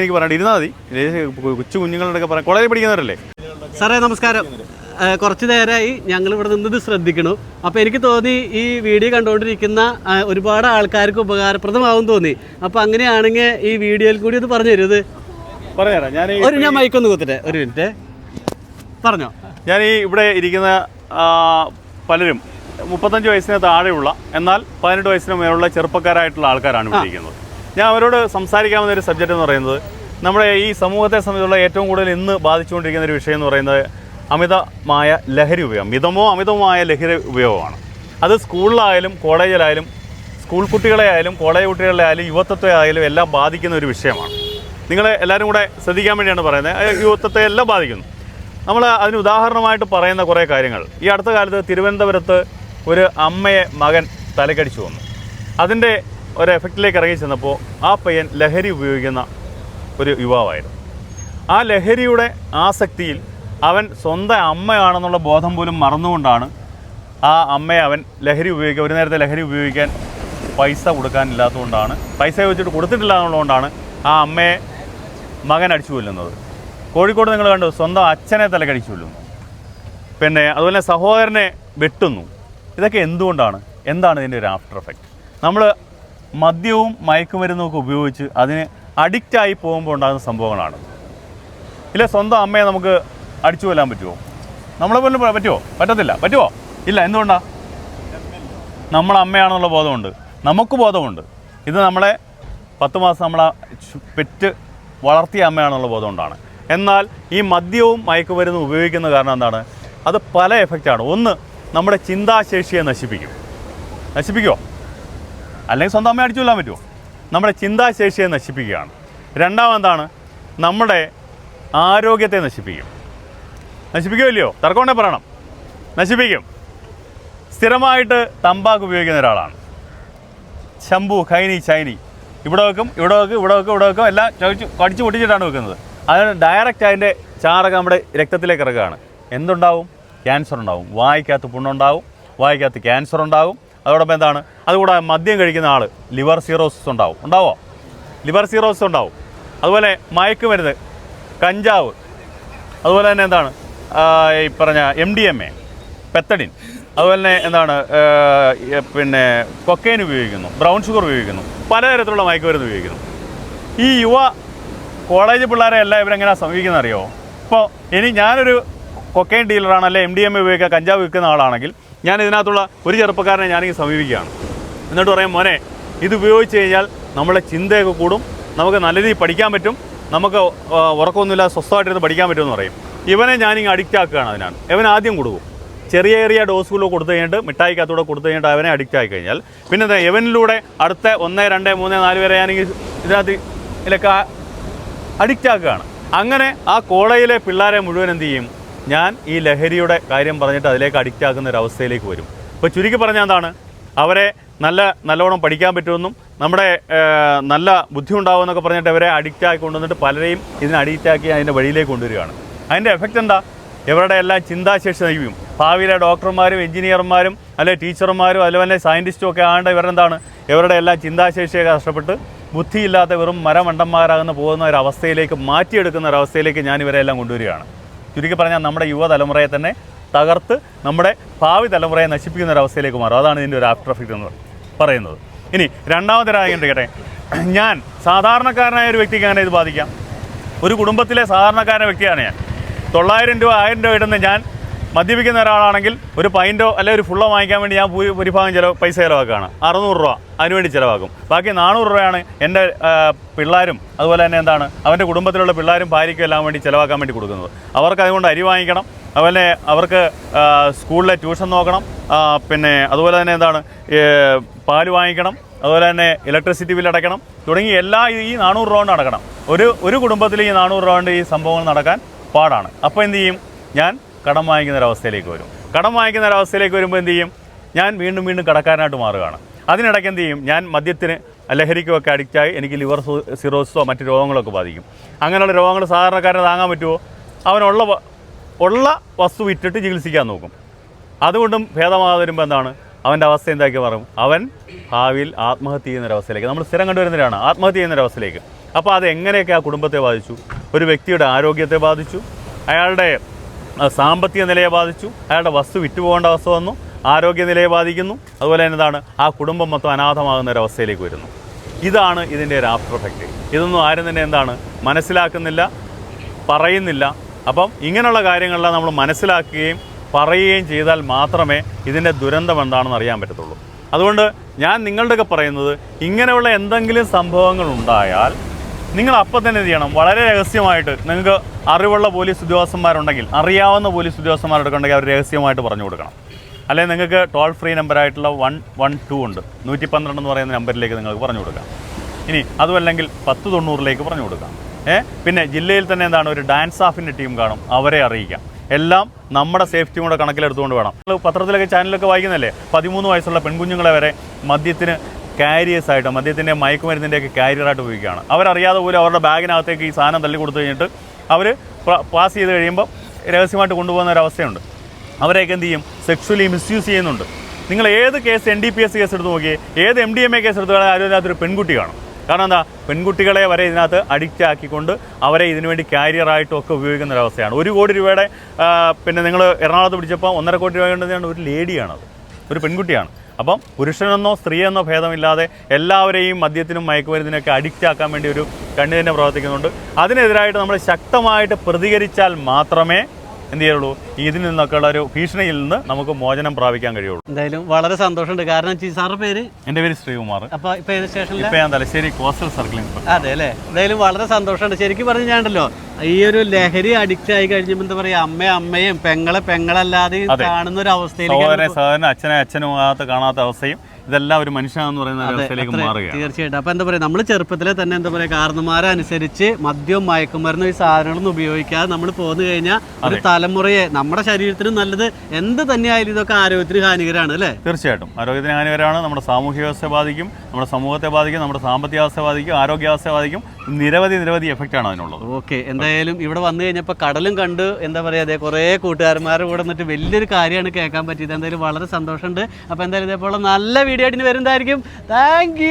എനിക്ക് പറയണ്ട. ഇരുന്നാൽ മതി. കൊച്ചു കുഞ്ഞുങ്ങളുടെ പറയാം കോളേജിൽ പഠിക്കുന്നവരല്ലേ? സാറേ നമസ്കാരം. കുറച്ച് നേരമായി ഞങ്ങൾ ഇവിടെ നിന്നത് ശ്രദ്ധിക്കണു. അപ്പോൾ എനിക്ക് തോന്നി ഈ വീഡിയോ കണ്ടുകൊണ്ടിരിക്കുന്ന ഒരുപാട് ആൾക്കാർക്ക് ഉപകാരപ്രദമാവും തോന്നി. അപ്പോൾ അങ്ങനെയാണെങ്കിൽ ഈ വീഡിയോയിൽ കൂടി ഒന്ന് പറഞ്ഞു തരുത് പറഞ്ഞുതരാം. ഞാൻ ഒരു ഞാൻ മൈക്കൊന്ന് കുത്തട്ടെ. ഒരു മിനിറ്റ്. പറഞ്ഞോ. ഞാൻ ഈ ഇവിടെ ഇരിക്കുന്ന പലരും മുപ്പത്തഞ്ച് വയസ്സിന് താഴെയുള്ള എന്നാൽ പതിനെട്ട് വയസ്സിന് മേലുള്ള ചെറുപ്പക്കാരായിട്ടുള്ള ആൾക്കാരാണ് ഇവിടെ ഇരിക്കുന്നത്. ഞാൻ അവരോട് സംസാരിക്കാവുന്ന ഒരു സബ്ജക്റ്റ് എന്ന് പറയുന്നത് നമ്മുടെ ഈ സമൂഹത്തെ സംബന്ധിച്ചുള്ള ഏറ്റവും കൂടുതൽ ഇന്ന് ബാധിച്ചുകൊണ്ടിരിക്കുന്ന ഒരു വിഷയം എന്ന് പറയുന്നത് അമിതമായ ലഹരി ഉപയോഗം. മിതമോ അമിതമായ ലഹരി ഉപയോഗമാണ്. അത് സ്കൂളിലായാലും കോളേജിലായാലും സ്കൂൾ കുട്ടികളെ ആയാലും കോളേജ് കുട്ടികളെ ആയാലും യുവത്വത്തെ ആയാലും എല്ലാം ബാധിക്കുന്ന ഒരു വിഷയമാണ്. നിങ്ങൾ എല്ലാവരും കൂടെ ശ്രദ്ധിക്കാൻ വേണ്ടിയാണ് പറയുന്നത്. യുവത്വത്തെ എല്ലാം ബാധിക്കുന്നു. നമ്മൾ അതിന് ഉദാഹരണമായിട്ട് പറയുന്ന കുറേ കാര്യങ്ങൾ. ഈ അടുത്ത കാലത്ത് തിരുവനന്തപുരത്ത് ഒരു അമ്മയെ മകൻ തലക്കടിച്ചു വന്നു അതിന്റെ ഒരു എഫക്റ്റിലേക്ക് ഇറങ്ങി ചെന്നപ്പോൾ ആ പയ്യൻ ലഹരി ഉപയോഗിക്കുന്ന ഒരു യുവാവായിരുന്നു. ആ ലഹരിയുടെ ആസക്തിയിൽ അവൻ സ്വന്തം അമ്മയാണെന്നുള്ള ബോധം പോലും മറന്നുകൊണ്ടാണ് ആ അമ്മയെ അവൻ ലഹരി ഉപയോഗിക്കുക ഒരു നേരത്തെ ലഹരി ഉപയോഗിക്കാൻ പൈസ കൊടുക്കാനില്ലാത്തതുകൊണ്ടാണ് പൈസ വെച്ചിട്ട് കൊടുത്തിട്ടില്ല എന്നുള്ളതുകൊണ്ടാണ് ആ അമ്മയെ മകൻ അടിച്ചു കൊല്ലുന്നത്. കോഴിക്കോട് നിങ്ങൾ കണ്ടു സ്വന്തം അച്ഛനെ തലക്കടിച്ചു കൊല്ലുന്നു. പിന്നെ അതുപോലെ സഹോദരനെ വെട്ടുന്നു. ഇതൊക്കെ എന്തുകൊണ്ടാണ്? എന്താണ് ഇതിന്റെ ഒരു ആഫ്റ്റർ എഫക്റ്റ് നമ്മൾ മദ്യവും മയക്കുമരുന്നും ഒക്കെ ഉപയോഗിച്ച് അതിന് അഡിക്റ്റായി പോകുമ്പോൾ ഉണ്ടാകുന്ന സംഭവങ്ങളാണ്. ഇല്ല സ്വന്തം അമ്മയെ നമുക്ക് അടിച്ചു കൊല്ലാൻ പറ്റുമോ നമ്മളെ പോലും പറ്റുമോ പറ്റത്തില്ല. പറ്റുമോ ഇല്ല എന്തുകൊണ്ടാണ് നമ്മളെ അമ്മയാണെന്നുള്ള ബോധമുണ്ട്. നമുക്ക് ബോധമുണ്ട്. ഇത് നമ്മളെ പത്ത് മാസം നമ്മളെ പെറ്റ് വളർത്തിയ അമ്മയാണെന്നുള്ള ബോധമുണ്ടാണ്. എന്നാൽ ഈ മദ്യവും മയക്കുമരുന്നും ഉപയോഗിക്കുന്ന കാരണം എന്താണ്? അത് പല എഫക്റ്റാണ് ഒന്ന് നമ്മുടെ ചിന്താശേഷിയെ നശിപ്പിക്കും. നശിപ്പിക്കുമോ അല്ലെങ്കിൽ സ്വന്തം അമ്മയെ അടിച്ചു കൊല്ലാൻ പറ്റുമോ? നമ്മുടെ ചിന്താശേഷിയെ നശിപ്പിക്കുകയാണ്. രണ്ടാമെന്താണ് നമ്മുടെ ആരോഗ്യത്തെ നശിപ്പിക്കും. നശിപ്പിക്കുമല്ലയോ? തർക്കമുണ്ടെ പറയണം. നശിപ്പിക്കും. സ്ഥിരമായിട്ട് തമ്പാക്ക് ഉപയോഗിക്കുന്ന ഒരാളാണ്. ശംഭു ഖൈനി ചൈനി. ഇവിടെ വെക്കും ഇവിടെ വെക്കും ഇവിടെ വെക്കും ഇവിടെ വെക്കും. എല്ലാം ചോദിച്ചു കടിച്ചു പൊട്ടിച്ചിട്ടാണ് വെക്കുന്നത്. അതിന് ഡയറക്റ്റ് അതിന്റെ ചാറക നമ്മുടെ രക്തത്തിലേക്ക് ഇറക്കുകയാണ് എന്തുണ്ടാവും? ക്യാൻസർ ഉണ്ടാവും. വായിക്കകത്ത് പുണ്ണുണ്ടാവും. വായിക്കകത്ത് ക്യാൻസർ ഉണ്ടാവും. അതോടൊപ്പം എന്താണ്? അതുകൂടാതെ മദ്യം കഴിക്കുന്ന ആൾ ലിവർ സീറോസിസ് ഉണ്ടാവും. ഉണ്ടാവോ? ലിവർ സീറോസിസ് ഉണ്ടാവും. അതുപോലെ മയക്കുമരുന്ന് കഞ്ചാവ് അതുപോലെ തന്നെ എന്താണ്? ഈ പറഞ്ഞ M D M A pethidine അതുപോലെ തന്നെ എന്താണ്? പിന്നെ കൊക്കൈൻ ഉപയോഗിക്കുന്നു ബ്രൗൺ ഷുഗർ ഉപയോഗിക്കുന്നു പലതരത്തിലുള്ള മയക്കുമരുന്ന് ഉപയോഗിക്കുന്നു. ഈ യുവ കോളേജ് പിള്ളേരെ എല്ലാം ഇവരെങ്ങനെയാണ് സമീപിക്കുന്നത് അറിയോ? ഇപ്പോൾ ഇനി ഞാനൊരു കൊക്കൈൻ ഡീലറാണ് അല്ലെ എം ഡി എം എ ഉപയോഗിക്കുക കഞ്ചാവ് വിൽക്കുന്ന ആളാണെങ്കിൽ ഞാൻ ഇതിനകത്തുള്ള ഒരു ചെറുപ്പക്കാരനെ ഞാനിങ്ങനെ സമീപിക്കുകയാണ്. എന്നിട്ട് പറയാം മോനെ ഇത് ഉപയോഗിച്ച് കഴിഞ്ഞാൽ നമ്മുടെ ചിന്തയൊക്കെ കൂടും. നമുക്ക് നല്ല രീതിയിൽ പഠിക്കാൻ പറ്റും. നമുക്ക് ഉറക്കമൊന്നുമില്ലാതെ ഉറക്കമൊന്നുമില്ല സ്വസ്ഥമായിട്ടിരുന്ന് പഠിക്കാൻ പറ്റുമെന്ന് പറയും. ഇവനെ ഞാനിങ്ങ് അഡിക്റ്റ് ആക്കുകയാണ് അതിനാണ്. ഇവൻ ആദ്യം കൊടുക്കും. ചെറിയ ചെറിയ ഡോസുകൾ കൊടുത്തു കഴിഞ്ഞിട്ട് മിഠായിക്കകത്തൂടെ കൊടുത്തു കഴിഞ്ഞിട്ട് അവനെ അഡിക്റ്റ് ആയി കഴിഞ്ഞാൽ പിന്നെ എന്താ ഇവനിലൂടെ അടുത്ത ഒന്ന് രണ്ട് മൂന്ന് നാല് വരെ ഞാനെങ്കിൽ ഇതിനകത്ത് ഇതിലൊക്കെ അഡിക്റ്റ് ആക്കുകയാണ്. അങ്ങനെ ആ കോളേജിലെ പിള്ളേരെ മുഴുവൻ എന്ത് ചെയ്യും? ഞാൻ ഈ ലഹരിയുടെ കാര്യം പറഞ്ഞിട്ട് അതിലേക്ക് അഡിക്റ്റ് ആക്കുന്ന ഒരു അവസ്ഥയിലേക്ക് വരും. ഇപ്പോൾ ചുരുക്കി പറഞ്ഞാൽ എന്താണ്? അവരെ നല്ല നല്ലവണ്ണം പഠിക്കാൻ പറ്റുമെന്നും നമ്മുടെ നല്ല ബുദ്ധി ഉണ്ടാവുമെന്നൊക്കെ പറഞ്ഞിട്ട് അവരെ അഡിക്റ്റ് ആക്കി കൊണ്ടുവന്നിട്ട് പലരെയും ഇതിനെ അഡിക്റ്റ് ആക്കി അതിന്റെ വഴിയിലേക്ക് കൊണ്ടുവരികയാണ്. അതിന്റെ എഫക്റ്റ് എന്താ? ഇവരുടെ എല്ലാം ചിന്താശേഷി നയിക്കും. ഭാവിയിലെ ഡോക്ടർമാരും എഞ്ചിനീയർമാരും അല്ലെ ടീച്ചർമാരും അതുപോലെ സയന്റിസ്റ്റും ഒക്കെ ആണ്ട് ഇവരെന്താണ്? ഇവരുടെ എല്ലാം ചിന്താശേഷിയൊക്കെ നഷ്ടപ്പെട്ട് ബുദ്ധിയില്ലാത്ത വെറും മരമണ്ടന്മാരാകുന്ന പോകുന്ന ഒരു അവസ്ഥയിലേക്ക് മാറ്റിയെടുക്കുന്ന ഒരു അവസ്ഥയിലേക്ക് ഞാൻ ഇവരെ എല്ലാം കൊണ്ടുവരികയാണ്. ചുരുക്കി പറഞ്ഞാൽ നമ്മുടെ യുവതലമുറയെ തന്നെ തകർത്ത് നമ്മുടെ ഭാവി തലമുറയെ നശിപ്പിക്കുന്ന ഒരു അവസ്ഥയിലേക്ക് മാറും. അതാണ് ഇതിന്റെ ഒരു ആഫ്റ്റർ എഫക്റ്റ് എന്ന് പറയുന്നത്. ഇനി രണ്ടാമത്തെ രണ്ടാമതൊരായി കേട്ടെ ഞാൻ സാധാരണക്കാരനായ ഒരു വ്യക്തിക്ക് അങ്ങനെ ഇത് ബാധിക്കാം? ഒരു കുടുംബത്തിലെ സാധാരണക്കാരൻ വ്യക്തിയാണ് ഞാൻ. തൊള്ളായിരം രൂപ ആയിരം രൂപ ഇടുന്ന ഞാൻ മദ്യപിക്കുന്ന ഒരാളാണെങ്കിൽ ഒരു പൈന്റോ അല്ലെങ്കിൽ ഒരു ഫുള്ളോ വാങ്ങിക്കാൻ വേണ്ടി ഞാൻ ഭൂരിഭാഗം ചിലവ് പൈസ ചിലവാക്കുകയാണ്. അറുന്നൂറ് രൂപ അതിനുവേണ്ടി ചിലവാക്കും. ബാക്കി നാനൂറ് രൂപയാണ് എന്റെ പിള്ളേരും അതുപോലെ തന്നെ എന്താണ് അവന്റെ കുടുംബത്തിലുള്ള പിള്ളേരും ഭാര്യയ്ക്കും എല്ലാം വേണ്ടി ചിലവാക്കാൻ വേണ്ടി കൊടുക്കുന്നത്. അവർക്ക് അതുകൊണ്ട് അരി വാങ്ങിക്കണം. അതുപോലെ അവർക്ക് സ്കൂളിലെ ട്യൂഷൻ നോക്കണം. പിന്നെ അതുപോലെ തന്നെ എന്താണ് പാൽ വാങ്ങിക്കണം. അതുപോലെ തന്നെ ഇലക്ട്രിസിറ്റി ബിൽ അടയ്ക്കണം. തുടങ്ങി എല്ലാ ഈ നാനൂറ് രൂപ കൊണ്ട് അടക്കണം ഒരു ഒരു കുടുംബത്തിൽ ഈ നാനൂറ് രൂപ കൊണ്ട് ഈ സംഭവങ്ങൾ നടക്കാൻ പാടാണ്. അപ്പോൾ എന്ത് ചെയ്യും? ഞാൻ കടം വാങ്ങിക്കുന്ന ഒരവസ്ഥയിലേക്ക് വരും. കടം വാങ്ങിക്കുന്ന ഒരവസ്ഥയിലേക്ക് വരുമ്പോൾ എന്ത് ചെയ്യും? ഞാൻ വീണ്ടും വീണ്ടും കടക്കാരനായിട്ട് മാറുകയാണ്. അതിനിടയ്ക്ക് എന്ത് ചെയ്യും? ഞാൻ മദ്യത്തിന് ലഹരിക്കുമൊക്കെ അഡിക്റ്റായി എനിക്ക് ലിവർ സിറോസിസോ മറ്റ് രോഗങ്ങളൊക്കെ ബാധിക്കും. അങ്ങനെയുള്ള രോഗങ്ങൾ സാധാരണക്കാരന് താങ്ങാൻ പറ്റുമോ അവനുള്ള ഉള്ള വസ്തു വിറ്റിട്ട് ചികിത്സിക്കാൻ നോക്കും. അതുകൊണ്ടും ഭേദമാകാതെ വരുമ്പോൾ എന്താണ്? അവന്റെ അവസ്ഥ എന്താക്കി മാറും? അവൻ ഭാവിയിൽ ആത്മഹത്യ ചെയ്യുന്ന ഒരവസ്ഥയിലേക്ക് നമ്മൾ സ്ഥിരം കണ്ടുവരുന്നവരാണ് ആത്മഹത്യ ചെയ്യുന്ന ഒരവസ്ഥയിലേക്ക് അപ്പോൾ അത് എങ്ങനെയൊക്കെ ആ കുടുംബത്തെ ബാധിച്ചു? ഒരു വ്യക്തിയുടെ ആരോഗ്യത്തെ ബാധിച്ചു? അയാളുടെ സാമ്പത്തിക നിലയെ ബാധിച്ചു. അയാളുടെ വസ്തു വിറ്റുപോകേണ്ട അവസ്ഥ വന്നു. ആരോഗ്യനിലയെ ബാധിക്കുന്നു. അതുപോലെ തന്നെ എന്താണ് ആ കുടുംബം മൊത്തം അനാഥമാകുന്ന ഒരവസ്ഥയിലേക്ക് വരുന്നു. ഇതാണ് ഇതിന്റെ ഒരു ആഫ്റ്റർ എഫക്റ്റ് ഇതൊന്നും ആരും തന്നെ എന്താണ് മനസ്സിലാക്കുന്നില്ല പറയുന്നില്ല. അപ്പം ഇങ്ങനെയുള്ള കാര്യങ്ങളെല്ലാം നമ്മൾ മനസ്സിലാക്കുകയും പറയുകയും ചെയ്താൽ മാത്രമേ ഇതിന്റെ ദുരന്തം എന്താണെന്ന് അറിയാൻ പറ്റത്തുള്ളൂ. അതുകൊണ്ട് ഞാൻ നിങ്ങളുടെയൊക്കെ പറയുന്നത് ഇങ്ങനെയുള്ള എന്തെങ്കിലും സംഭവങ്ങൾ ഉണ്ടായാൽ നിങ്ങൾ അപ്പം തന്നെ എന്ത് ചെയ്യണം? വളരെ രഹസ്യമായിട്ട് നിങ്ങൾക്ക് അറിവുള്ള പോലീസ് ഉദ്യോഗസ്ഥന്മാരുണ്ടെങ്കിൽ അറിയാവുന്ന പോലീസ് ഉദ്യോഗസ്ഥന്മാരൊക്കെ ഉണ്ടെങ്കിൽ അവർ രഹസ്യമായിട്ട് പറഞ്ഞു കൊടുക്കണം. അല്ലെങ്കിൽ നിങ്ങൾക്ക് ടോൾ ഫ്രീ നമ്പറായിട്ടുള്ള വൺ വൺ ടു ഉണ്ട്. നൂറ്റി പന്ത്രണ്ട് എന്ന് പറയുന്ന നമ്പറിലേക്ക് നിങ്ങൾക്ക് പറഞ്ഞു കൊടുക്കാം. ഇനി അതുമല്ലെങ്കിൽ പത്ത് തൊണ്ണൂറിലേക്ക് പറഞ്ഞു കൊടുക്കാം. ഏ? പിന്നെ ജില്ലയിൽ തന്നെ എന്താണ്? ഒരു ഡാൻസ് ഓഫിന്റെ ടീം കാണും. അവരെ അറിയിക്കാം. എല്ലാം നമ്മുടെ സേഫ്റ്റിയും കൂടെ കണക്കിലെടുത്തുകൊണ്ട് വേണം. പത്രത്തിലൊക്കെ ചാനലൊക്കെ വായിക്കുന്നല്ലേ? പതിമൂന്ന് വയസ്സുള്ള പെൺകുഞ്ഞുങ്ങളെ വരെ മദ്യത്തിന് കാരിയേഴ്സ് ആയിട്ട് മദ്യത്തിന്റെ മയക്കുമരുന്നിന്റെയൊക്കെ കാരിയറായിട്ട് ഉപയോഗിക്കുകയാണ്. അവരറിയാതെ പോലും അവരുടെ ബാഗിനകത്തേക്ക് ഈ സാധനം തള്ളി കൊടുത്തു കഴിഞ്ഞിട്ട് അവർ പാസ് ചെയ്ത് കഴിയുമ്പോൾ രഹസ്യമായിട്ട് കൊണ്ടുപോകുന്ന ഒരവസ്ഥയുണ്ട് അവരെയൊക്കെ എന്ത് ചെയ്യും? സെക്ഷലി മിസ്യൂസ് ചെയ്യുന്നുണ്ട്. നിങ്ങൾ ഏത് case N D P S case എടുത്ത് നോക്കിയേ ഏത് M D M A case എടുത്ത് ആരും അതിനകത്തൊരു പെൺകുട്ടി കാണും. കാരണം എന്താ? പെൺകുട്ടികളെ വരെ ഇതിനകത്ത് അഡിക്റ്റ് ആക്കിക്കൊണ്ട് അവരെ ഇതിനുവേണ്ടി വേണ്ടി കാരിയറായിട്ടും ഒക്കെ ഉപയോഗിക്കുന്ന ഒരവസ്ഥയാണ് ഒരു കോടി രൂപയുടെ പിന്നെ നിങ്ങൾ എറണാകുളത്ത് പിടിച്ചപ്പോൾ ഒന്നര കോടി രൂപ കൊണ്ടതാണ് ഒരു ലേഡിയാണത് ഒരു പെൺകുട്ടിയാണ്. അപ്പം പുരുഷനെന്നോ സ്ത്രീയെന്നോ ഭേദമില്ലാതെ എല്ലാവരെയും മദ്യത്തിനും മയക്കുമരുന്നിനൊക്കെ അഡിക്റ്റ് ആക്കാൻ വേണ്ടി ഒരു കണ്ണു തന്നെ പ്രവർത്തിക്കുന്നുണ്ട്. അതിനെതിരായിട്ട് നമ്മൾ ശക്തമായിട്ട് പ്രതികരിച്ചാൽ മാത്രമേ എന്ത് ചെയ്യുള്ളൂ ഇതിൽ നിന്നൊക്കെയുള്ള ഒരു ഭീഷണിയിൽ നിന്ന് നമുക്ക് മോചനം പ്രാപിക്കാൻ കഴിയുള്ളൂ. എന്തായാലും വളരെ സന്തോഷമുണ്ട്. കാരണം സാറിന്റെ പേര്? എന്റെ പേര് ശ്രീകുമാർ. അപ്പൊ ഇപ്പൊ ഏത് സ്റ്റേഷനിൽ ഇപ്പം ഞാൻ തലശ്ശേരി കോസ്റ്റൽ സർക്കിൾ അതെ അല്ലേ എന്തായാലും വളരെ സന്തോഷമുണ്ട്. ശരിക്കും പറഞ്ഞു ഞാനുണ്ടല്ലോ ഈ ഒരു ലഹരി അഡിക്റ്റ് ആയി കഴിഞ്ഞപ്പോ എന്താ പറയാ അമ്മ അമ്മയും പെങ്ങളെ പെങ്ങളല്ലാതെ. കാണുന്ന ഒരു അവസ്ഥയിൽ സഹോദരനെ സഹോദരനെ അച്ഛനെ അച്ഛനും ആകാത്ത കാണാത്ത അവസ്ഥയും ഇതെല്ലാം ഒരു മനുഷ്യനെന്ന് പറയുന്ന അവസ്ഥയിലേക്ക് മാറുകയാണ്. തീർച്ചയായിട്ടും. അപ്പൊ എന്താ പറയാ നമ്മൾ ചെറുപ്പത്തിലെ തന്നെ എന്താ പറയാ കാരണന്മാരനുസരിച്ച് മദ്യവും മയക്കുമരുന്നും ഈ സാധനങ്ങളൊന്നും ഉപയോഗിക്കാതെ നമ്മൾ പോന്നു കഴിഞ്ഞാൽ ഒരു തലമുറയെ നമ്മുടെ ശരീരത്തിന് നല്ലത് എന്ത് തന്നെയായാലും ഇതൊക്കെ ആരോഗ്യത്തിന് ഹാനികരമാണ് അല്ലേ? തീർച്ചയായിട്ടും. ആരോഗ്യത്തിന് ഹാനികരമാണ് നമ്മുടെ സാമൂഹ്യ വ്യവസ്ഥ ബാധിക്കും നമ്മുടെ സമൂഹത്തെ ബാധിക്കും നമ്മുടെ സാമ്പത്തിക അവസ്ഥ ബാധിക്കും ആരോഗ്യാവസ്ഥ ബാധിക്കും. നിരവധി നിരവധി എഫക്റ്റ് ആണ് അതിനുള്ളത്. ഓക്കെ എന്തായാലും ഇവിടെ വന്നു കഴിഞ്ഞപ്പോൾ കടലും കണ്ട്. എന്താ പറയുക അതെ കുറേ കൂട്ടുകാരന്മാരുടെ കൂടെ നിന്നിട്ട് വലിയൊരു കാര്യമാണ് കേൾക്കാൻ പറ്റിയത്. എന്തായാലും വളരെ സന്തോഷമുണ്ട്. അപ്പോൾ എന്തായാലും ഇതേപോലെ നല്ല വീഡിയോ ആയിട്ട് വരുന്നതായിരിക്കും. താങ്ക്